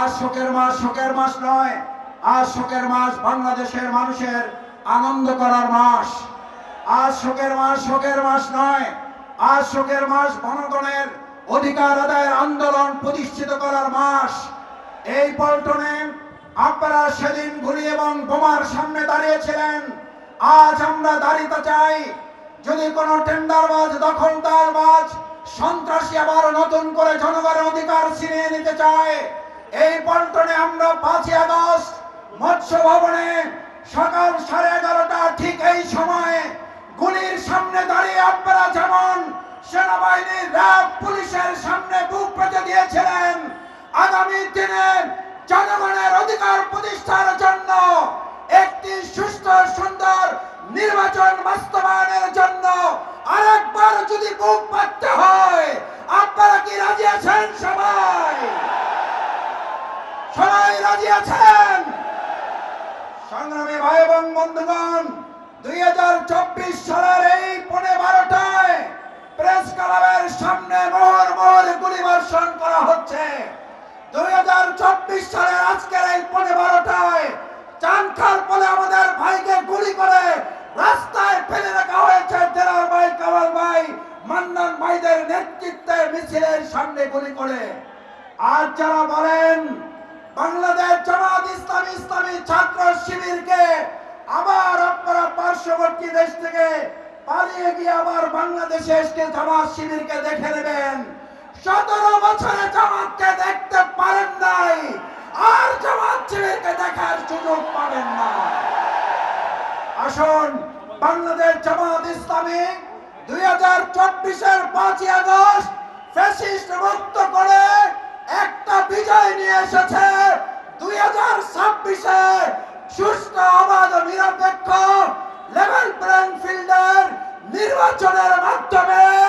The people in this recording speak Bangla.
আজ শোকের মাস শোকের মাস নয় আজ শোকের মাস বাংলাদেশের মানুষের আনন্দ করার মাস। আজ শোকের মাস শোকের মাস নয় আজ শোকের মাস জনগণের অধিকার আদায়ের আন্দোলন প্রতিষ্ঠিত করার মাস। এই পল্টনে আপনারা সেদিন গুলি এবং বোমার সামনে দাঁড়িয়েছিলেন। আজ আমরা দাঁড়িতে চাই, যদি কোনো টেন্ডারবাজ, দখলদারবাজ সন্ত্রাসী আবার নতুন করে জনগণের অধিকার ছিনিয়ে নিতে চায় এই বন্টনে আমরা পাঁচই আগস্ট মৎস্য ভবনে সকাল সাড়ে এগারোটা ঠিক এই সময়ে গুলির সামনে দাঁড়িয়ে আপনারা যেমন সেনাবাহিনীর র্যাব পুলিশের সামনে বুক পেতে দিয়েছিলেন, আগামী দিনে জনগণের অধিকার প্রতিষ্ঠার জন্য সবাই রাজি আছেন? সংগ্রামী ভাই এবং বন্ধুগণ, দুই হাজার চব্বিশ সালের এই পনে বারোটায় প্রেস ক্লাবের সামনে মোহর মোহর গুলি বর্ষণ করা হচ্ছে। দুই হাজার চব্বিশ সালের আজকের এই পনে বারোটায় চানখাল বলে আমাদের ভাইকে গুলি করে রাস্তায় ফেলে রাখা হয়েছে দেলার ভাই, কামাল ভাই, মান্নান ভাইদের নেতৃত্বে মিছিলের সামনে গুলি করে। আজ যারা বলেন বাংলাদেশ জামাত ইসলামী ইসলামী ছাত্র শিবিরকে আবার আপনারা পার্শ্ববর্তী দেশ থেকে পালিয়ে গিয়ে আবার বাংলাদেশে এসে জামাত শিবিরকে দেখে নেবেন। সতেরো বছরে জামাতকে দেখতে পারেন নাই, আর জামাত শিবিরকে দেখার সুযোগ পাবেন না। আসুন, বাংলাদেশ জামাত ইসলামী দুই হাজার চব্বিশের পাঁচই আগস্ট ফ্যাসিস্ট মুক্ত করে একটা বিজয় নিয়ে এসেছে। ছাব্বিশে সুস্থ অবাধ নিরপেক্ষ লেভেল প্লেইং ফিল্ডের নির্বাচনের মাধ্যমে